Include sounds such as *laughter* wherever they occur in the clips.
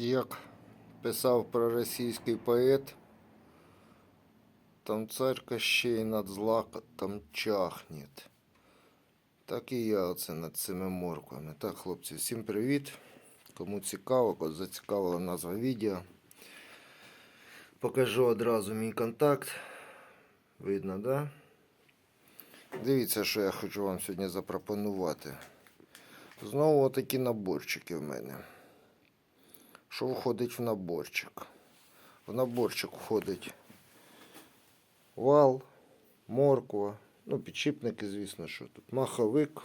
Як писав проросійський поет, там цар Кощей над злаком чахнет. Так і я оце над цими морквами. Так, хлопці, всім привіт. Кому цікаво, кого зацікавила назва відео. Покажу одразу мій контакт. Видно, да? Дивіться, що я хочу вам сьогодні запропонувати. Знову такі наборчики в мене. Що входить в наборчик? В наборчик входить вал, морква, ну, підшипники, звісно, що тут. Маховик,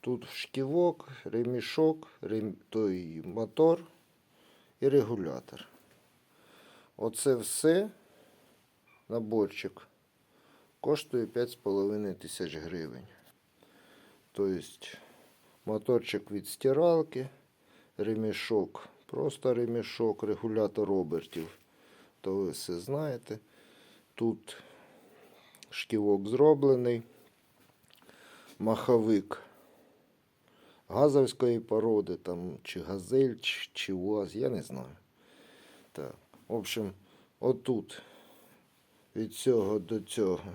тут шківок, ремішок, рем... той мотор і регулятор. Оце все наборчик коштує 5,5 тисяч гривень. Тобто моторчик від стиралки, ремішок, просто ремішок, регулятор обертів. То ви все знаєте. Тут шківок зроблений, маховик газовської породи, там, чи газель, чи, чи УАЗ, я не знаю. Так. В общем, отут від цього до цього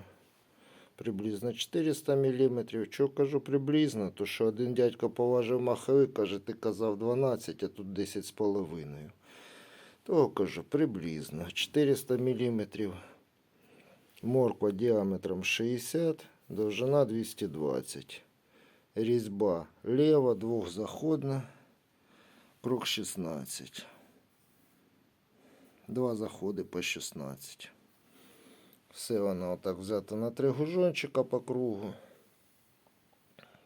приблизно 400 мм. Чого кажу приблизно, то що один дядько поважив маховик, каже, ти казав 12, а тут 10,5. Того кажу, приблизно 400 мм. Морква діаметром 60, довжина 220. Різьба лева, двохзаходна, круг 16. Два заходи по 16. Все воно отак взято на три гужончика по кругу.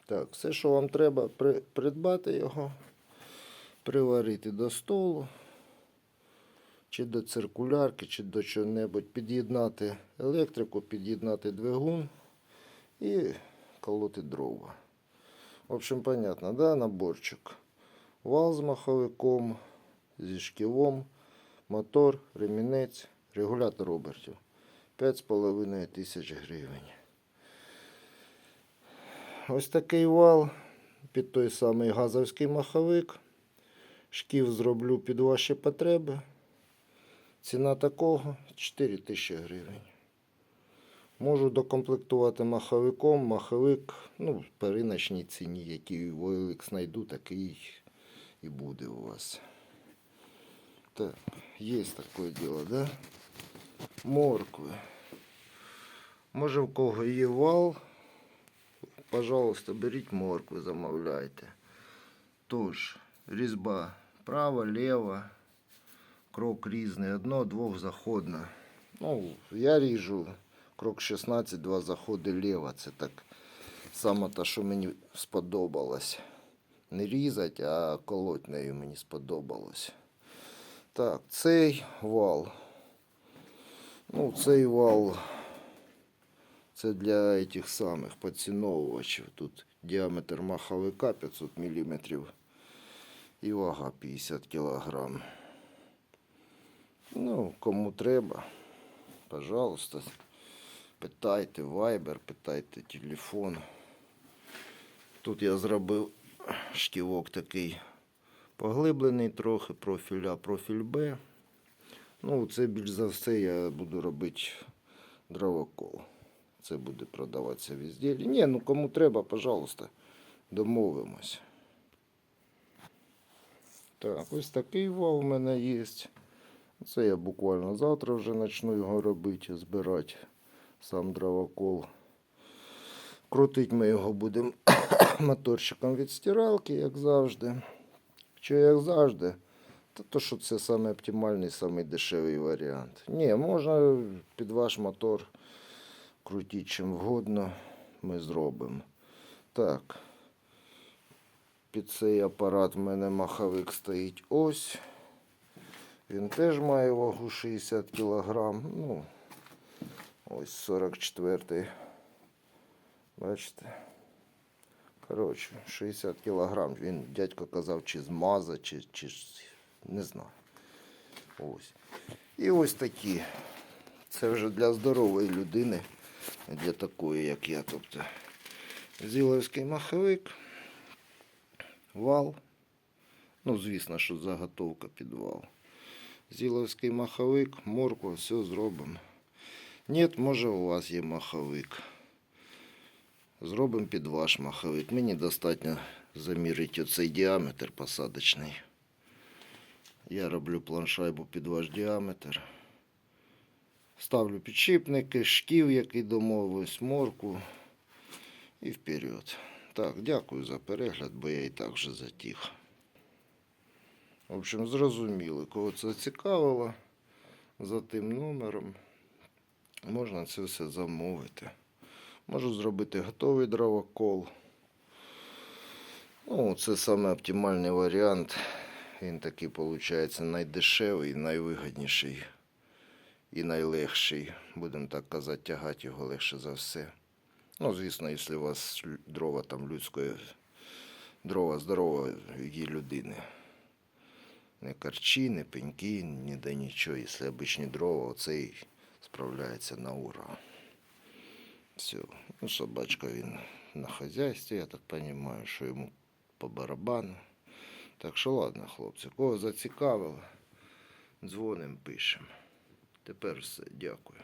Так, все, що вам треба, при, придбати його, приварити до столу, чи до циркулярки, чи до чого-небудь, під'єднати електрику, під'єднати двигун і колоти дрова. В общем, понятно, да, наборчик. Вал з маховиком, зі шківом, мотор, ремінець, регулятор обертів. 5,5 тисяч гривень. Ось такий вал під той самий газовський маховик. Шків зроблю під ваші потреби. Ціна такого 4 тисячі гривень. Можу докомплектувати маховиком. Маховик, ну, по риночній ціні, який OLX знайду, такий і буде у вас. Так, є таке діло, да? Моркви. Може в кого є вал, пожалуйста, беріть моркви, замовляйте. Тож, різьба права, ліва, крок різний, одно, двохзаходна. Ну, я ріжу крок 16, два заходи ліва. Це так саме те, що мені сподобалось. Не різати, а колоть нею мені сподобалось. Так, цей вал. Ну, цей вал це для этих самих поціновувачів. Тут діаметр маховика 500 мм і вага 50 кг. Ну, кому треба, пожалуйста, питайте Viber, питайте телефон. Тут я зробив шківок такий поглиблений трохи, профіль А, профіль Б. Ну, це більш за все я буду робити дровокол. Це буде продаватися в ізділі. Ні, ну кому треба, пожалуйста, домовимось. Так, ось такий вал у мене є. Це я буквально завтра вже почну його робити, збирати сам дровокол. Крутить ми його будемо *coughs* моторчиком від стиралки, як завжди. Що як завжди, то, то що це саме оптимальний, самий дешевий варіант. Ні, можна під ваш мотор крутіть чим вгодно, ми зробимо. Так. Під цей апарат в мене маховик стоїть ось. Він теж має вагу 60 кг. Ну, ось 44-й. Бачите? Коротше, 60 кг. Він дядько казав, чи змаза, чи, чи не знаю. Ось. І ось такі. Це вже для здорової людини, для такої, як я. Тобто зіловський маховик, вал, Ну, звісно, що заготовка підвал. Зіловський маховик, морква, все зробимо. Ні, може у вас є маховик. Зробимо під ваш маховик. Мені достатньо замірити оцей діаметр посадочний. Я роблю планшайбу під ваш діаметр. Ставлю підшипники, шків, який домовився, морку і вперед. Так, дякую за перегляд, бо я і так вже затих. В общем, зрозуміли, кого це цікавило за тим номером. Можна це все замовити. Можу зробити готовий дровокол. Ну, це саме оптимальний варіант. Він такий, виходить, найдешевий, найвигідніший і найлегший. Будемо так казати, тягати його легше за все. Ну, звісно, якщо у вас дрова там людської, дрова здорової людини. Не карчі, не пеньки, ніде нічого. Якщо обичні дрова, оцей справляється на ура. Все. Ну, собачка він на хазяйстві, я так розумію, що йому по барабану. Так що ладно, хлопці, кого зацікавило, дзвоним, пишемо. Тепер все, дякую.